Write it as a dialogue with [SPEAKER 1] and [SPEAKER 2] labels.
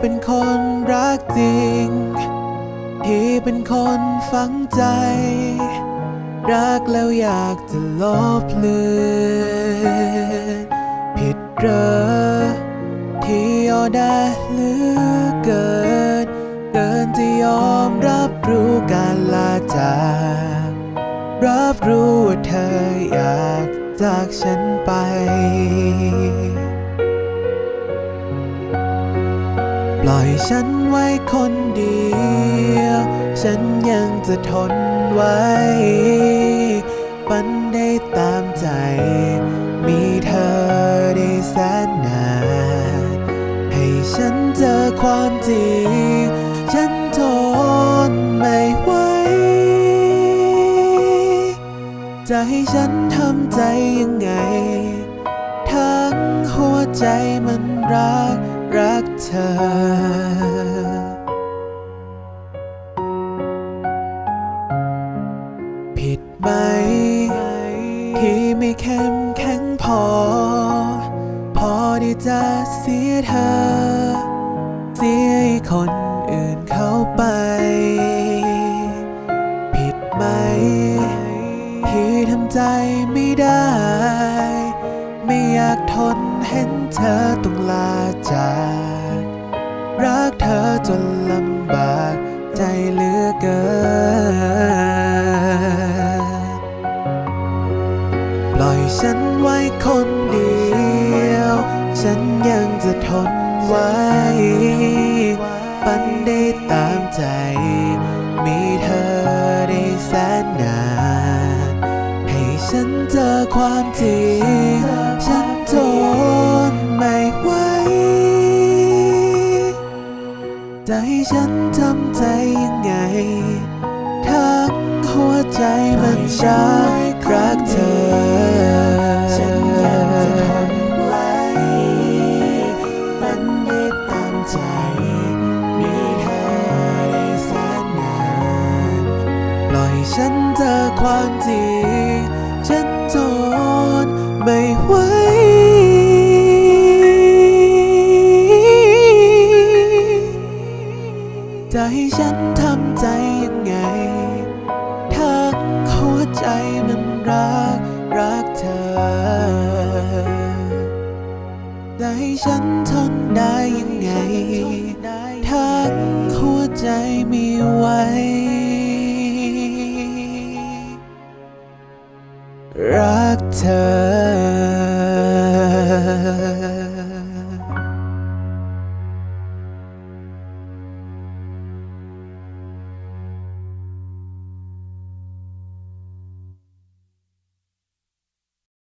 [SPEAKER 1] เป็นคนรักจริงที่เป็นคนฝังใจ รักแล้วอยากจะลบเลือนผิดเหรอที่ยอได้หลือเกิน เกินจะยอมรับรู้การลาจากรับรู้ว่าเธออยากจากฉันไป ล่อยฉันไว้คนเดียว ฉันยังจะทนไว้ฝันได้ตามใจ มีเธอได้แสนนาน ให้ฉันเจอความจริง ฉันทนไม่ไหว จะให้ฉันทำใจยังไง ทั้งหัวใจมันรัก รักเธอ ผิดไหม ที่ไม่เข้มแข็งพอ พอที่จะเสียเธอ เสียคนอื่นเข้าไป ผิดไหม ที่ทำใจไม่ได้ กทนเห็นเธอต้องลาจากรักเธอจนลำบากใจเหลือเกิน ปล่อยฉันไว้คนเดียว ฉันยังจะทนไว้ฝันได้ตามใจ มีเธอได้แสนนาน ให้ฉันเจอความจริง จะให้ฉันทำใจยังไง ทั้งหัวใจมันรักรักเธอ ฉันยังจะทนไว้มันได้ตามใจ มีเธอได้แสนนานปล่อยฉันเจอความจริงฉันทนไม่ไหว ฉันทำใจยังไงถ้าหัวใจมันรัก รักเธอ แต่ให้ฉันทนได้ยังไงถ้าหัวใจมีไว้ รักเธอ